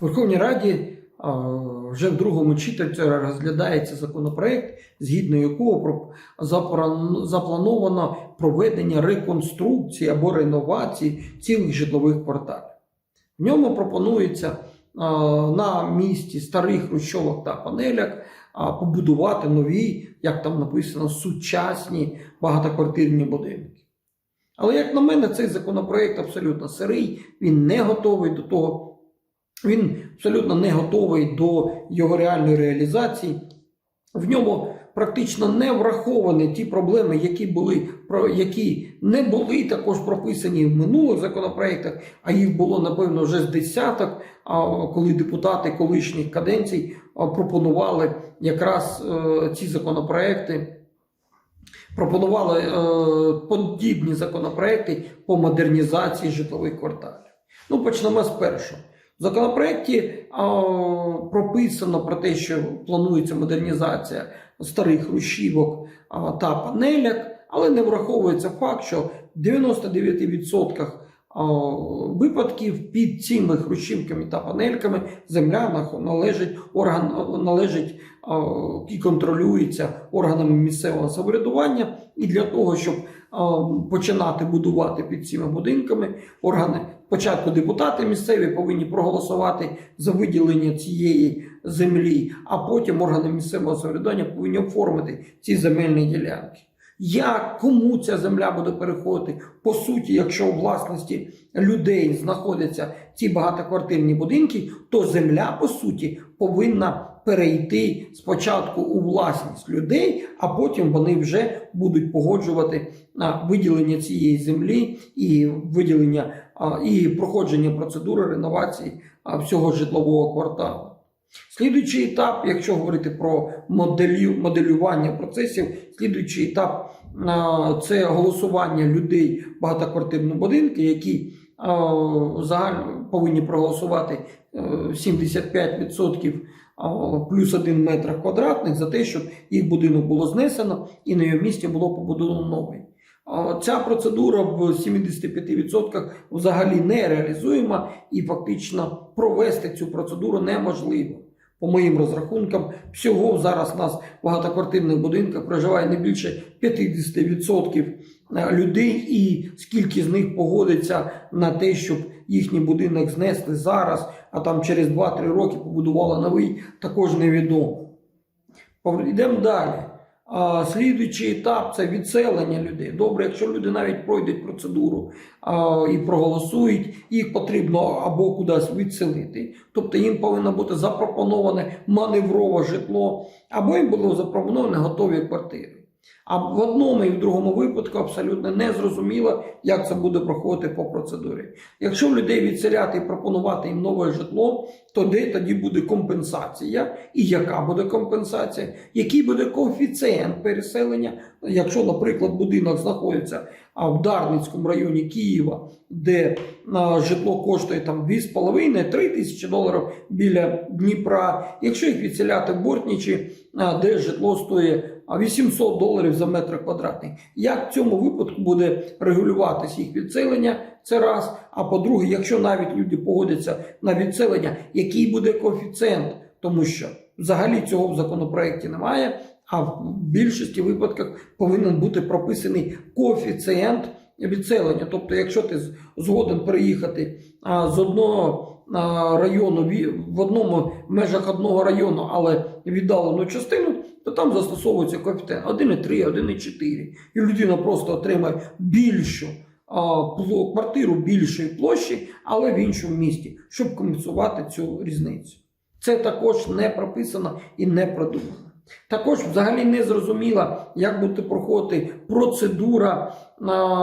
Верховній Раді вже в другому читанні розглядається законопроект, згідно якого заплановано проведення реконструкції або реновації цілих житлових кварталів. В ньому пропонується на місці старих хрущовок та панеляк а, побудувати нові, як там написано, сучасні багатоквартирні будинки. Але, як на мене, цей законопроект абсолютно сирий, він не готовий до того, він абсолютно не готовий до його реальної реалізації. В ньому практично не враховані ті проблеми, які були які не були також прописані в минулих законопроектах, а їх було напевно вже з десяток, коли депутати колишніх каденцій пропонували якраз е, ці законопроекти. Пропонували е, подібні законопроекти по модернізації житлових кварталів. Ну, почнемо з першого. В законопроекті е, прописано про те, що планується модернізація старих рушівок а, та панеляк, але не враховується факт, що в 99% а, випадків під цими хрущівками та панельками земля належить орган належить а, і контролюється органами місцевого самоврядування. І для того, щоб а, починати будувати під цими будинками, органи спочатку депутати місцеві повинні проголосувати за виділення цієї землі, а потім органи місцевого самоврядування повинні оформити ці земельні ділянки. Як кому ця земля буде переходити? По суті, якщо у власності людей знаходяться ці багатоквартирні будинки, то земля по суті повинна перейти спочатку у власність людей, а потім вони вже будуть погоджувати а, виділення цієї землі і виділення і проходження процедури реновації всього житлового кварталу. Слідуючий етап, якщо говорити про моделю, моделювання процесів, слідуючий етап це голосування людей багатоквартирні будинки, які загально повинні проголосувати е, 75% плюс 1 метр квадратних за те, щоб їх будинок було знесено і на його місці було побудовано новий. Ця процедура в 75% взагалі не реалізуєма і фактично провести цю процедуру неможливо. По моїм розрахункам, всього зараз у нас в багатоквартирних будинках проживає не більше 50% людей, і скільки з них погодиться на те, щоб їхній будинок знесли зараз, а там через 2-3 роки побудували новий, також невідомо. Йдемо далі. А, слідуючий етап це відселення людей. Добре, якщо люди навіть пройдуть процедуру і проголосують, їх потрібно або кудись відселити. Тобто їм повинно бути запропоноване маневрове житло, або їм було запропоноване готові квартири. А в одному і в другому випадку абсолютно не зрозуміло, як це буде проходити по процедурі. Якщо людей відселяти і пропонувати їм нове житло, то де тоді буде компенсація, і яка буде компенсація, який буде коефіцієнт переселення, якщо, наприклад, будинок знаходиться а, в Дарницькому районі Києва, де а, житло коштує там 2,5-3 тисячі доларів біля Дніпра, якщо їх відселяти в Бортнічі, а, де житло стоїть 800 доларів за метр квадратний. Як в цьому випадку буде регулюватись їх відселення? Це раз. А по-друге, якщо навіть люди погодяться на відселення, який буде коефіцієнт, тому що взагалі цього в законопроекті немає. А в більшості випадках повинен бути прописаний коефіцієнт відселення. Тобто, якщо ти згоден переїхати з одного району в одному межах одного району, але віддалену частину, то там застосовується коефіцієнт 1,3, 1,4. І людина просто отримає більшу квартиру більшої площі, але в іншому місті, щоб компенсувати цю різницю. Це також не прописано і не продумано. Також взагалі не зрозуміло, як буде проходити процедура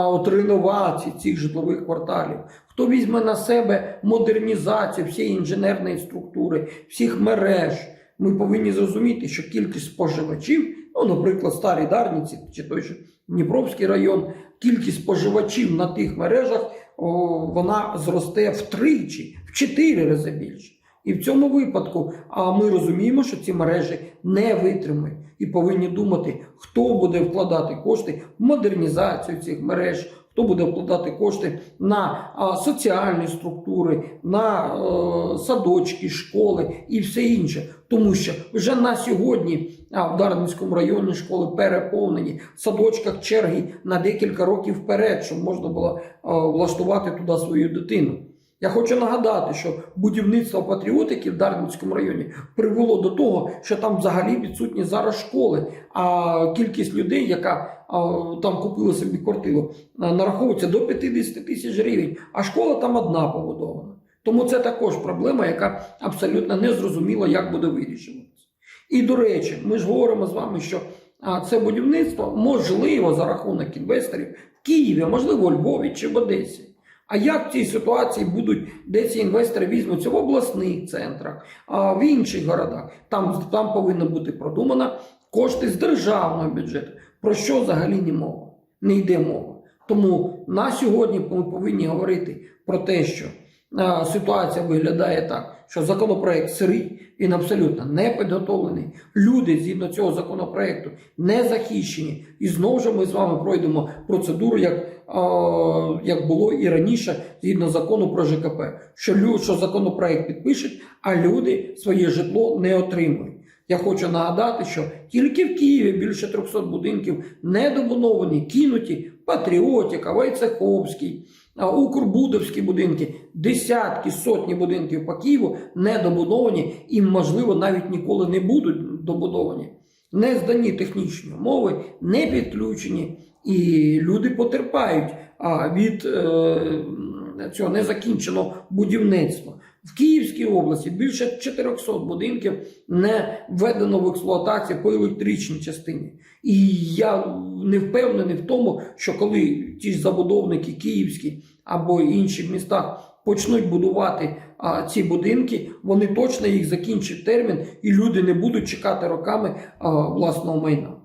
от реновації цих житлових кварталів. Хто візьме на себе модернізацію всієї інженерної структури, всіх мереж. Ми повинні зрозуміти, що кількість споживачів, ну, наприклад, старі Дарниці чи той же Дніпровський район, кількість споживачів на тих мережах о, вона зросте втричі, в чотири рази більше. І в цьому випадку а ми розуміємо, що ці мережі не витримають і повинні думати, хто буде вкладати кошти в модернізацію цих мереж, Хто буде вкладати кошти на соціальні структури, на е, садочки, школи і все інше? Тому що вже на сьогодні в Дарницькому районі школи переповнені, в садочках черги на декілька років вперед, щоб можна було а, влаштувати туди свою дитину. Я хочу нагадати, що будівництво патріотиків в Дарницькому районі привело до того, що там взагалі відсутні зараз школи, а кількість людей, яка а, там купила собі квартиру, нараховується до 50 тисяч гривень, а школа там одна побудована. Тому це також проблема, яка абсолютно не зрозуміла, як буде вирішуватися. І до речі, ми ж говоримо з вами, що це будівництво можливо за рахунок інвесторів в Києві, можливо, у Львові чи в Одесі. А як в цій ситуації будуть, де ці інвестори візьмуться в обласних центрах, а в інших городах? Там, там повинна бути продумана кошти з державного бюджету. Про що взагалі не мова? Не йде мова. Тому на сьогодні ми повинні говорити про те, що ситуація виглядає так, що законопроект сирий, він абсолютно не підготовлений. Люди згідно цього законопроекту не захищені. І знову ж ми з вами пройдемо процедуру, як, а, як було і раніше, згідно закону про ЖКП, що, лю, що законопроект підпишуть, а люди своє житло не отримують. Я хочу нагадати, що тільки в Києві більше 300 будинків недобудовані, кинуті Патріотіка, Войцеховський, а, Укрбудовські будинки, десятки, сотні будинків по Києву недобудовані і, можливо, навіть ніколи не будуть добудовані. Не здані технічні умови, не підключені, і люди потерпають від е, цього незакінченого будівництва. В Київській області більше 400 будинків не введено в експлуатацію по електричній частині. І я не впевнений в тому, що коли ті ж забудовники київські або інші в містах почнуть будувати а, ці будинки, вони точно їх закінчать термін, і люди не будуть чекати роками а, власного майна.